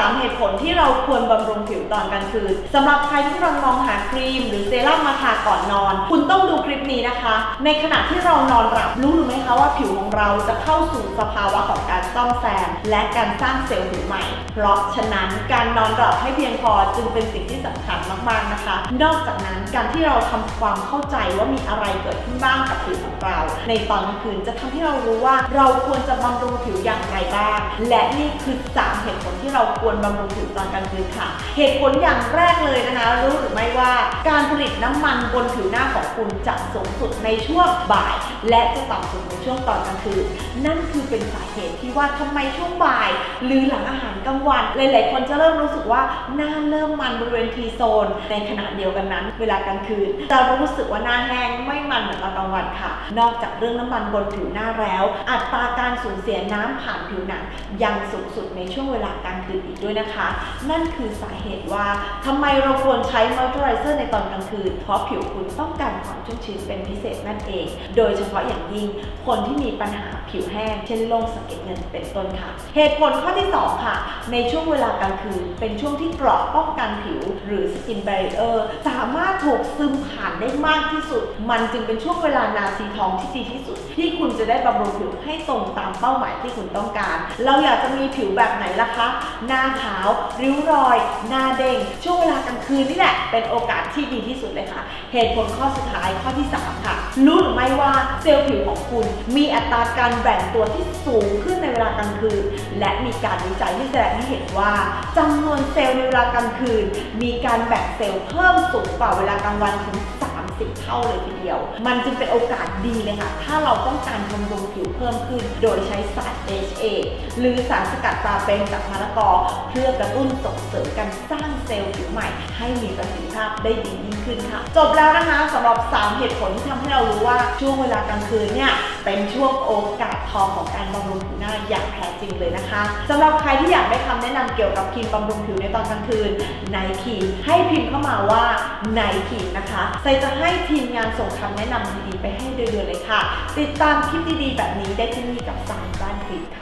3 เหตุผลที่เราควรบำรุงผิวตอนกลางคืนสำหรับใครที่กำลังมองหาครีม หรือเซรั่มมาทาก่อนนอน คุณต้องดูคลิปนี้นะคะ ในขณะที่เรานอนหลับรู้หรือไม่ คะว่าผิวของเราจะเข้าสู่สภาวะของการซ่อมแซม และการสร้างเซลล์ผิวใหม่ เพราะฉะนั้นการนอนหลับให้เพียงพอจึงเป็นสิ่งที่สำคัญมากๆนะคะ นอกจากนั้นการที่เราทำความเข้าใจว่ามีอะไรเกิดขึ้นบ้างกับผิวของเรา ในตอนกลางคืนจะทำให้เรารู้ว่าเราควรจะบำรุงผิวอย่างไรบ้าง และนี่คือสามเหตุผลที่เราควรบำรุงผิวตอนกลางคืนค่ะ เหตุผลอย่างแรกเลยนะคะ รู้หรือไม่ว่า การผลิตน้ำมันบนผิวหน้าของคุณจะสูงสุดในช่วงบ่าย และจะต่ำสุดในช่วงตอนกลางคืนนั่นคือเป็นสาเหตุที่ว่าทำไมช่วงบ่าย หรือหลังอาหารกลางวัน หลาย ๆ คนจะเริ่มรู้สึกว่าหน้าเริ่มมันบริเวณทีโซน ในขณะเดียวกันนั้น เวลากลางคืนจะรู้สึกว่าหน้าแห้งไม่มันเหมือนตอนกลางวันค่ะ นอกจากเรื่องน้ำมันบนผิวหน้าแล้ว อัตราการสูญเสียน้ำผ่านผิวหนังยังสูงสุดในช่วงเวลากลางคืนอีกด้วยนะคะ นั่นคือสาเหตุว่าทำไมเราควรใช้มอยส์เจอไรเซอร์ในตอนกลางคืนเพราะผิวคุณต้องการความชุ่มชื้นเป็นพิเศษนั่นเอง โดยเฉพาะอย่างยิ่งคนที่มีปัญหาผิวแห้ง เช่นโรคสะเก็ดเงินเป็นต้นค่ะ เหตุผลข้อที่ 2 ค่ะ ในช่วงเวลากลางคืน เป็นช่วงที่เกราะป้องกันผิว หรือสกิน b บ r เออร์สามารถถูกซึมผ่านได้มากที่สุด มันจึงเป็นช่วงเวลานาทีทองที่ดีที่สุด ที่คุณจะได้บำรุงผิวให้ตรงตามเป้าหมายที่คุณต้องการ เราอยากจะมีผิวแบบไหนล่ะคะ หน้าขาว ริ้วรอย หน้าเด้ง ช่วงเวลากลางคืนนี่แหละ เป็นโอกาสที่ดีที่สุดเลยค่ะ เหตุผลข้อสุดท้ายข้อที่ 3 ค่ะ รู้หรือไม่ว่าเซลล์ผิวของคุณ มีอัตราการแบ่งตัวที่สูงขึ้นในเวลากลางคืน และมีการวิจัยที่แสดงให้เห็นว่าจำนวนเซลล์ในเวลากลางคืน มีการแบ่งเซลล์เพิ่มสูงกว่าเวลากลางวันถึง 30 เท่าเลยทีเดียว มันจึงเป็นโอกาสดีเลยค่ะ ถ้าเราต้องการบำรุงผิวเพิ่มขึ้น โดยใช้สาร HA หรือสารสกัดปลาเป็นจากมะละกอ เพื่อกระตุ้นส่งเสริมการสร้างเซลล์ผิวใหม่ ให้มีประสิทธิภาพได้ดียิ่งขึ้นค่ะ จบแล้วนะคะสำหรับ 3 เหตุผลที่ทำให้เรารู้ว่าช่วงเวลากลางคืนเนี่ยเป็นช่วงโอกาสทองของการบำรุงผิวหน้าอย่างแท้จริงเลยนะคะสำหรับใครที่อยากได้คำแนะนำเกี่ยวกับครีมบำรุงผิวในตอนกลางคืนไนคีให้พิมพ์เข้ามาว่าไนคีนะคะใส่จะให้ทีมงานส่งคำแนะนำดีๆ ไปให้เดือนๆเลยค่ะ ติดตามคลิปดีๆ แบบนี้ได้ที่นี่กับสายบ้านคลิปค่ะ